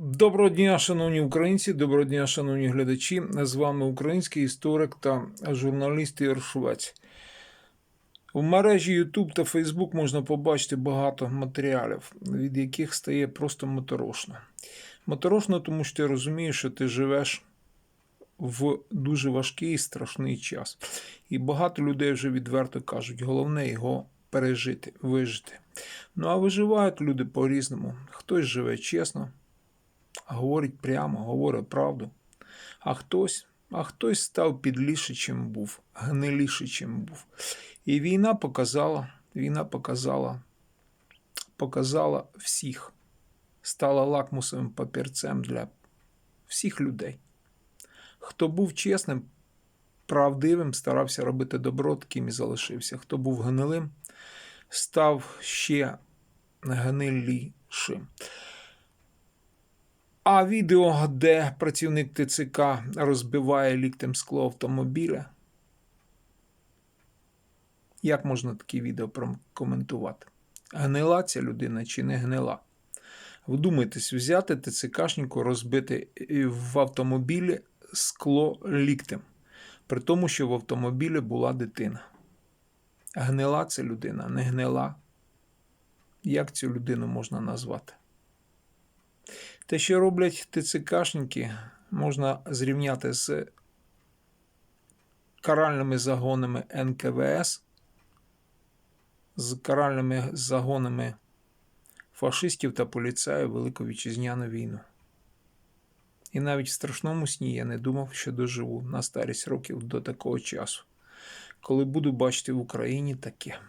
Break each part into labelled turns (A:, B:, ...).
A: Доброго дня, шановні українці, доброго дня, шановні глядачі. З вами український історик та журналіст Ігор Швець. У мережі YouTube та Facebook можна побачити багато матеріалів, від яких стає просто моторошно. Моторошно, тому що ти розумієш, що ти живеш в дуже важкий і страшний час. І багато людей вже відверто кажуть, головне його пережити, вижити. Ну а виживають люди по-різному. Хтось живе чесно, говорить прямо, говорить правду. А хтось, а хтось став підліше, чим був, гниліше, чим був. І війна показала, війна показала, показала всіх, стала лакмусовим папірцем для всіх людей. Хто був чесним, правдивим, старався робити добро, таким і залишився. Хто був гнилим, став ще гнилішим. А відео, де працівник ТЦК розбиває ліктем скло автомобіля. Як можна такі відео прокоментувати? Гнила ця людина чи не гнила? Вдумайтесь, взяти ТЦКшнику, розбити в автомобілі скло ліктем, при тому, що в автомобілі була дитина. Гнила ця людина, не гнила. Як цю людину можна назвати? Те, що роблять ТЦКшники, можна зрівняти з каральними загонами НКВС, з каральними загонами фашистів та поліцаїв Велику Вітчизняну війну. І навіть в страшному сні я не думав, що доживу на старість років до такого часу, коли буду бачити в Україні таке.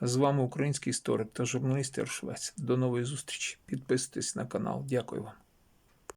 A: З вами український історик та журналіст Швець. До нової зустрічі. Підписуйтесь на канал. Дякую вам.